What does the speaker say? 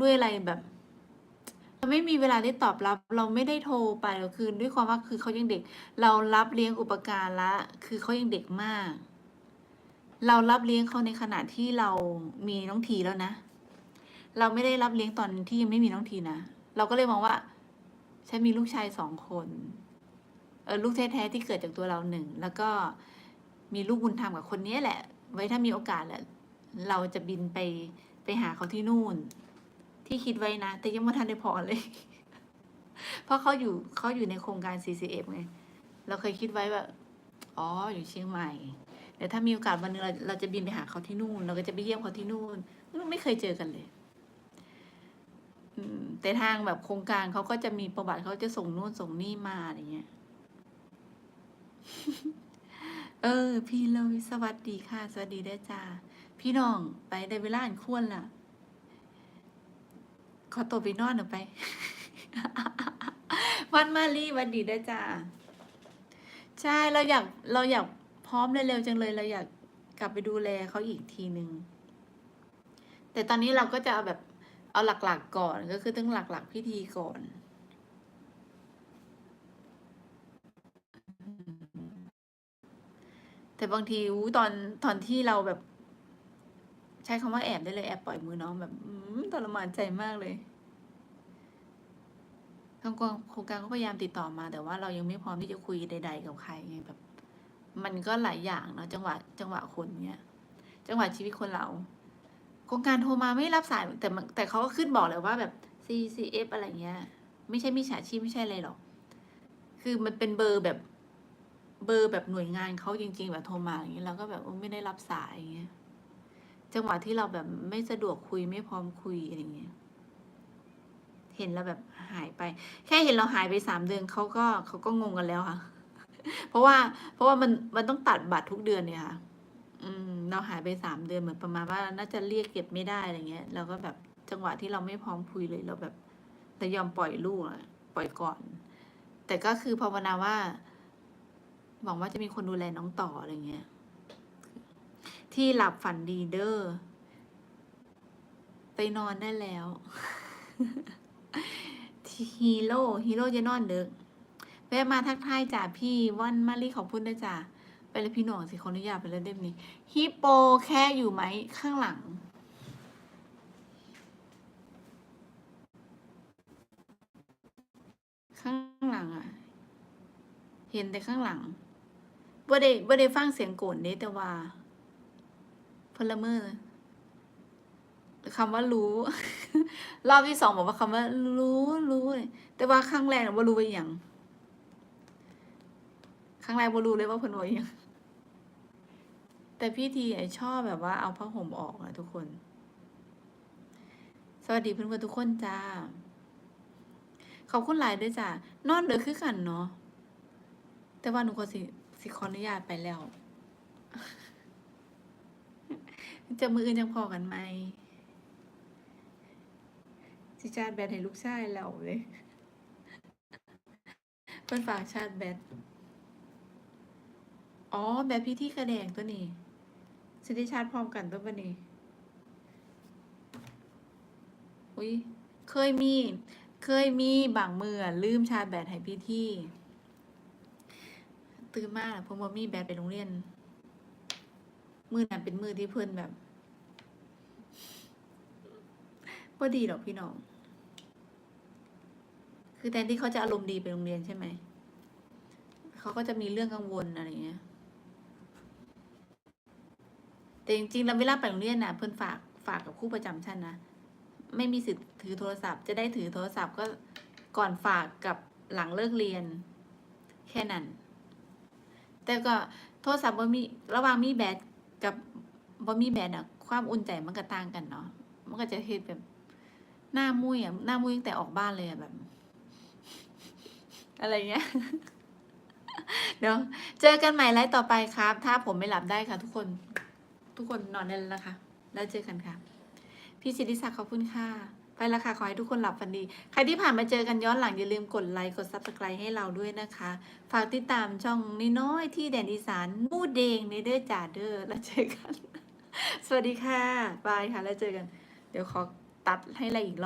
ด้วยอะไรแบบเราไม่มีเวลาได้ตอบรับ เราไม่ได้โทรไปคือด้วยความว่าคือเขายังเด็ก เรารับเลี้ยงอุปการละคือเขายังเด็กมาก เรารับเลี้ยงเขาในขณะที่เรามีน้องทีแล้วนะ เราไม่ได้รับเลี้ยงตอนที่ยังไม่มีน้องทีนะเราก็เลยมองว่าฉันมีลูกชายสองคนเออลูกแท้ๆที่เกิดจากตัวเราหนึ่งแล้วก็มีลูกบุญธรรมกับคนนี้แหละ ไว้ถ้ามีโอกาสแหละเราจะบินไปไปหาเขาที่นู่น ที่คิดไว้นะ แต่ยังไม่ทันได้พอเลย เพราะเขาอยู่เขาอยู่ในโครงการ CCF ไงเราเคยคิดไว้ว่าอ๋ออยู่เชียงใหม่เดี๋ยวถ้ามีโอกาสวันหนึงเราเราจะบินไปหาเขาที่นู่น เราก็จะไปเยี่ยมเขาที่นู่นไม่เคยเจอกันเลยแต่ทางแบบโครงการเขาก็จะมีประวัติเขาจะส่งนู่นส่งนี่มาอะไรเงี้ย เออ พี่เลยสวัสดีค่ะ สวัสดีเด้จ้า พี่น้องไปได้เวลาอันควรล่ะ ขอตัวไปนอนหน่อยไป วันมารีวันดีด้อจ้าใช่เราอยากเราอยากพร้อมเร็วๆจังเลย เราอยากกลับไปดูแลเขาอีกทีหนึ่งแต่ตอนนี้เราก็จะเอาแบบเอาหลักๆก่อนก็คือต้องหลัก ๆ พิธีก่อนแต่บางทีอู้ตอนตอนที่เราแบบ ใช้คำว่าแอบได้เลยแอบปล่อยมือน้องแบบอืมทรมานใจมากเลย ทางกองโครงการก็พยายามติดต่อมา แต่ว่าเรายังไม่พร้อมที่จะคุยใด ๆ กับใครไงแบบ มันก็หลายอย่างเนาะจังหวะจังหวะคนเนี้ยจังหวะชีวิตคนเรา โครงการโทรมาไม่รับสายแต่แต่เขาก็ขึ้นบอกเลยว่าแบบ CCF อะไรเงี้ย ไม่ใช่มิจฉาชีพไม่ใช่อะไรหรอก คือมันเป็นเบอร์แบบเบอร์แบบหน่วยงานเขาจริง ๆ แบบโทรมาอย่างเงี้ยเราก็แบบไม่ได้รับสายอย่างเงี้ยจังหวะที่เราแบบไม่สะดวกคุยไม่พร้อมคุยอะไรเงี้ย เห็นแล้วแบบหายไป แค่เห็นเราหายไปสามเดือนเขาก็เขาก็งงกันแล้วค่ะ เพราะว่าเพราะว่ามันมันต้องตัดบัตรทุกเดือนเนี่ยค่ะ อืม เราหายไปสามเดือนเหมือนประมาณว่าน่าจะเรียกเก็บไม่ได้อะไรเงี้ยเราก็แบบจังหวะที่เราไม่พร้อมคุยเลยเราแบบเรายอมปล่อยลูกปล่อยก่อน แต่ก็คือภาวนาว่าหวังว่าจะมีคนดูแลน้องต่ออะไรเงี้ย ที่หลับฝันดีเด้อไปนอนได้แล้ว ฮีโร่ฮีโร่จะนอนเด้อแวะมาทักทายจ่าพี่วันมารีขอบคุณนะจ่าไปเลยพี่หน่องสิขออนุญาตไปเลยเล่มนี้ฮิปโปแค่อยู่ไหมข้างหลังข้างหลังอะเห็นแต่ข้างหลังบ่ได้บ่ได้ฟังเสียงโกนเด้แต่ว่าพลเมือ คำว่ารู้ รอบที่สองบอกว่าคำว่า รู้รู้แต่ว่าครั้งแรกน่ะบ่รู้ว่าอย่างครั้งแรกบ่รู้เลยว่าเพิ่นว่าอย่างแต่พี่ทีไอชอบแบบว่าเอาผ้าห่มออกอะทุกคน สวัสดีเพื่อนๆทุกคนจ้าขอบคุณหลายด้วยจ้านอนเดือคือกันเนาะแต่ว่าหนูก็สิสิขออนุญาตไปแล้วจะมืออื่นยังพอกันไหม สิชาติแบตให้ลูกชายเราเลยเพิ่นฝากชาติแบตอ๋อแบบพี่ที่กระแดงตัวนี้สิได้ชาร์จพร้อมกันตัวบันนี้อุ้ยเคยมี เคยมีบางมืออลืมชาร์จแบตให้พี่ที่ตื่นมากเพราะว่ามีแบตไปโรงเรียน มือนั้นเป็นมือที่เพื่อนแบบพอดีหรอกพี่น้อง คือแทนที่เขาจะอารมณ์ดีไปโรงเรียนใช่ไหม เขาก็จะมีเรื่องกังวลอะไรเงี้ย แต่จริงๆแล้วเวลาไปโรงเรียนน่ะเพื่อนฝากฝากกับคู่ประจำชั้นนะ ไม่มีสิทธิ์ถือโทรศัพท์ จะได้ถือโทรศัพท์ก็ก่อนฝากกับหลังเลิกเรียน แค่นั้น แต่ก็โทรศัพท์ว่มีระหว่างมีแบตกับบ่มีแบตอะความอุ่นใจมันก็ต่างกันเนาะ มันก็จะเฮ็ดแบบหน้ามุ้ยอะหน้ามุ้ยตั้งแต่ออกบ้านเลยอะแบบ อะไรเงี้ยเดี๋ยวเจอกันใหม่ไลฟ์ต่อไปครับ ถ้าผมไม่หลับได้ค่ะ ทุกคน ทุกคนนอนได้แล้วนะคะ แล้วเจอกันค่ะ พี่สิทธิศักดิ์ขอบคุณค่ะ ไปแล้วค่ะ ขอให้ทุกคนหลับฝันดี ใครที่ผ่านมาเจอกันย้อนหลังอย่าลืมกดไลค์ กดซับสไครต์ให้เราด้วยนะคะ ฝากติดตามช่องน้อยที่แดนอีสานมูดเดงในเด้อจ่าเด้อแล้วเจอกัน สวัสดีค่ะ บายค่ะ แล้วเจอกัน เดี๋ยวขอตัดให้อะไรอีกรอบ